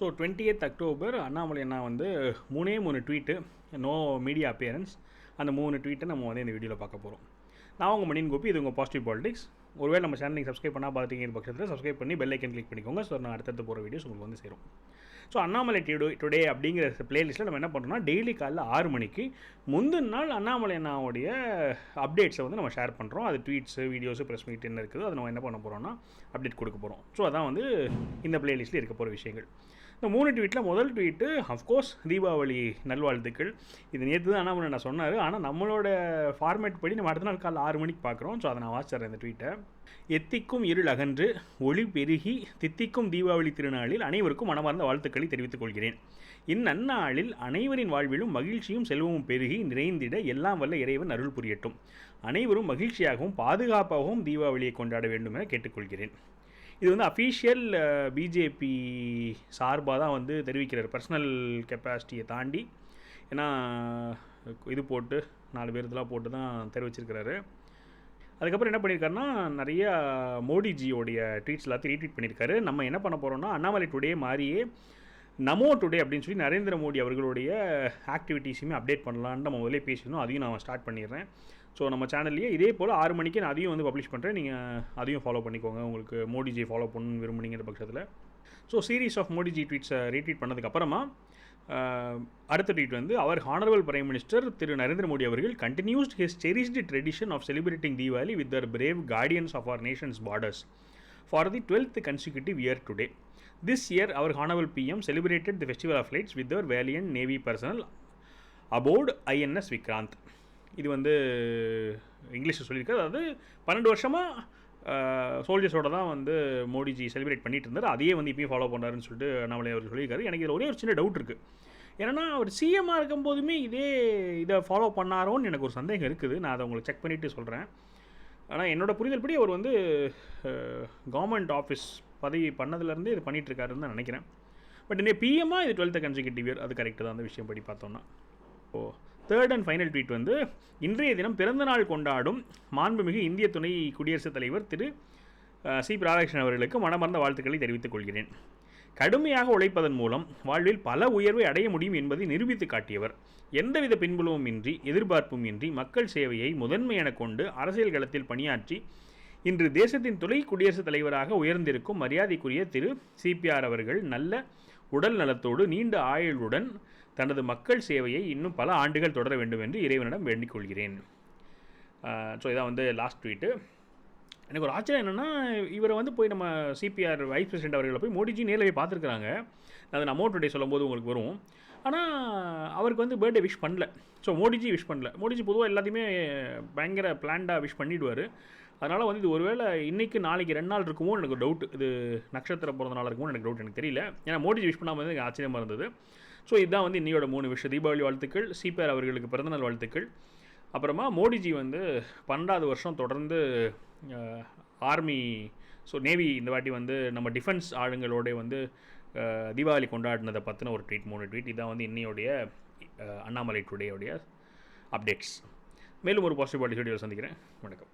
So twenty October Annamalai அண்ணா வந்து மூணே மூணு ட்வீட்டு நோ மீடியா அப்பியரன்ஸ் அந்த மூணு ட்வீட்டை நம்ம வந்து இந்த வீடியோவில் பார்க்க போகிறோம் நான் உங்கள் மணியின் கோபி இது உங்கள் பாசிட்டிவ் பாலிடிக்ஸ் ஒருவேளை நம்ம சேனல் நீங்கள் சப்ஸ்கிரைப் பண்ணால் பார்த்துருக்கீங்க பட்சத்தில் சப்ஸ்கிரைப் பண்ணி பெல் ஐக்கன் கிளிக் பண்ணிக்கோங்க. ஸோ நான் அடுத்தடுத்து போகிற வீடியோஸ் உங்களுக்கு வந்து சேரும். ஸோ அண்ணாமலை டுடே டுடே அப்படிங்கிற பிளேலிஸ்ட்டில் நம்ம என்ன பண்ணுறோம்னா டெய்லி காலைல ஆறு மணிக்கு முந்தின நாள் அண்ணாமலை அண்ணாவுடைய அப்டேட்ஸை வந்து நம்ம ஷேர் பண்ணுறோம் அது ட்வீட்ஸு வீடியோஸு ப்ரெஸ் மீட் என்ன இருக்குதோ அதை நம்ம என்ன பண்ண போகிறோம்னா அப்டேட் கொடுக்க போகிறோம் ஸோ அதான் வந்து இந்த பிளேலிஸ்ட்டில் இருக்க போகிற விஷயங்கள். இந்த மூணு ட்வீட்டில் முதல் ட்வீட்டு அஃப்கோர்ஸ் தீபாவளி நல்வாழ்த்துக்கள். இது நேற்று தான் அண்ணாமலை நான் சொன்னார். ஆனால் நம்மளோட ஃபார்மேட் படி நம்ம அடுத்த நாள் காலை ஆறு மணிக்கு பார்க்குறோம் ஸோ அதை நான் வாசிச்சிட்றேன் இந்த ட்வீட்டை எத்திக்கும் இருள் அகன்று ஒளி பெருகி தித்திக்கும் தீபாவளி திருநாளில் அனைவருக்கும் மனமார்ந்த வாழ்த்துக்களை தெரிவித்துக் கொள்கிறேன். இந்நன்னாளில் அனைவரின் வாழ்விலும் மகிழ்ச்சியும் செல்வமும் பெருகி நிறைந்திட எல்லாம் வல்ல இறைவன் அருள் புரியட்டும். அனைவரும் மகிழ்ச்சியாகவும் பாதுகாப்பாகவும் தீபாவளியை கொண்டாட வேண்டும் என கேட்டுக்கொள்கிறேன். இது வந்து அஃபீஷியல் பிஜேபி சார்பாக தான் வந்து தெரிவிக்கிறார். பர்சனல் கெப்பாசிட்டியை தாண்டி. ஏன்னா இது போட்டு நாலு பேர் இதெல்லாம் போட்டு தான் தெரிவிச்சிருக்கிறாரு. அதுக்கப்புறம் என்ன பண்ணியிருக்காருன்னா நிறைய மோடிஜியோடைய ட்வீட்ஸ் எல்லாத்தையும் ரீட்வீட் பண்ணியிருக்காரு. நம்ம என்ன பண்ண போகிறோம்னா அண்ணாமலை டுடே மாதிரியே நமோ டுடே அப்படின்னு சொல்லி நரேந்திர மோடி அவர்களுடைய ஆக்டிவிட்டீஸுமே அப்டேட் பண்ணலான்னு நம்ம முதலே பேசணும் அதையும் நான் ஸ்டார்ட் பண்ணிடுறேன். ஸோ நம்ம சேனல்லையே இதே போல் ஆறு மணிக்கு நான் அதையும் வந்து பப்ளிஷ் பண்ணுறேன் நீங்கள் அதையும் ஃபாலோ பண்ணிக்கோங்க. உங்களுக்கு மோடிஜி ஃபாலோ பண்ணணும்னு விரும்புனீங்கிற பட்சத்தில். ஸோ சீரீஸ் ஆஃப் மோடிஜி ட்வீட்ஸை ரீட்வீட் பண்ணதுக்கப்புறமா அடுத்த ட்வீட் வந்து our honourable prime minister Thiru. Narendra Modi அவர்கள் continued his cherished tradition of celebrating Deepavali with the brave guardians of our nation's borders for the twelfth consecutive year today this year our honourable PM celebrated the festival of lights with our valiant navy personnel aboard INS Vikrant இது வந்து இங்கிலீஷில் சொல்லியிருக்காரு. அதாவது பன்னெண்டு வருஷமாக சோல்ஜர்ஸோட தான் வந்து Modiji celebrate பண்ணிட்டு இருந்தார். அதையே வந்து இப்பயும் ஃபாலோ பண்ணுறாருன்னு சொல்லிட்டு அண்ணாமலை அவர் சொல்லியிருக்காரு. எனக்கு இதில் ஒரே ஒரு சின்ன டவுட் இருக்குது ஏன்னா அவர் சிஎம்மாக இருக்கும்போதுமே இதே இதை ஃபாலோ பண்ணாரோன்னு எனக்கு ஒரு சந்தேகம் இருக்குது. நான் அதை உங்களுக்கு செக் பண்ணிவிட்டு சொல்கிறேன் ஆனால் என்னோடய புரிதல் படி அவர் வந்து கவர்மெண்ட் ஆஃபீஸ் பதவி பண்ணதுலேருந்தே இது பண்ணிகிட்ருக்காருன்னு தான் நினைக்கிறேன். பட் இன்னைக்கு பிஎம்மாக இது டுவெல்த்து கன்சிகூட்டிவ் இயர் அது கரெக்டு தான். அந்த விஷயம் படி பார்த்தோன்னா ஓ தேர்ட் அண்ட் ஃபைனல் ட்வீட் வந்து இன்றைய தினம் பிறந்தநாள் கொண்டாடும் மாண்புமிகு இந்திய துணை குடியரசுத் தலைவர் திரு சி. ராதாகிருஷ்ணன் அவர்களுக்கு மனமார்ந்த வாழ்த்துக்களை தெரிவித்துக் கொள்கிறேன். கடுமையாக உழைப்பதன் மூலம் வாழ்வில் பல உயர்வை அடைய முடியும் என்பதை நிரூபித்து காட்டியவர். எந்தவித பின்புலமும் இன்றி எதிர்பார்ப்பும் இன்றி மக்கள் சேவையை முதன்மை என கொண்டு அரசியல் களத்தில் பணியாற்றி இன்று தேசத்தின் துணை குடியரசுத் தலைவராக உயர்ந்திருக்கும் மரியாதைக்குரிய திரு சிபிஆர் அவர்கள் நல்ல உடல் நலத்தோடு நீண்ட ஆயுளுடன் தனது மக்கள் சேவையை இன்னும் பல ஆண்டுகள் தொடர வேண்டும் என்று இறைவனிடம் வேண்டிக்கொள்கிறேன் ஸோ இதான் வந்து லாஸ்ட் ட்வீட்டு எனக்கு ஒரு ஆச்சரியம் என்னென்னா இவரை வந்து போய் நம்ம சிபிஆர் வைஸ் பிரசிடென்ட் அவர்களை போய் மோடிஜி நேரில் போய் பார்த்துருக்குறாங்க. அது அமௌண்ட் டுடே சொல்லும்போது உங்களுக்கு வரும். ஆனால் அவருக்கு வந்து பர்த்டே விஷ் பண்ணல. ஸோ மோடிஜி விஷ் பண்ணல. மோடிஜி பொதுவாக எல்லாத்தையுமே பயங்கர பிளான்டாக விஷ் பண்ணிவிடுவார் அதனால் வந்து இது ஒருவேளை இன்றைக்கி நாளைக்கு ரெண்டு நாள் இருக்குமோ எனக்கு டவுட் இது நட்சத்திர பிறந்த நாள் இருக்குமோ எனக்கு டவுட் எனக்கு தெரியல. ஏன்னா மோடிஜி விஷ் பண்ணாமல் எனக்கு ஆச்சரியமாக இருந்தது. ஸோ இதுதான் வந்து இன்னையோட மூணு விஷயம். தீபாவளி வாழ்த்துக்கள் சிபிஆர் அவர்களுக்கு பிறந்தநாள் வாழ்த்துக்கள். அப்புறமா மோடிஜி வந்து பன்னெண்டாவது வருஷம் தொடர்ந்து ஆர்மி ஸோ நேவி இந்த வாட்டி வந்து நம்ம டிஃபென்ஸ் ஆளுங்களோட வந்து தீபாவளி கொண்டாடினதை பற்றின ஒரு ட்வீட் மூணு ட்வீட் இதான் வந்து இன்னையோடைய அண்ணாமலை டுடேயோடைய அப்டேட்ஸ் மேலும் ஒரு பாசிட்டிவ் பாட்டி சந்திக்கிறேன். வணக்கம்.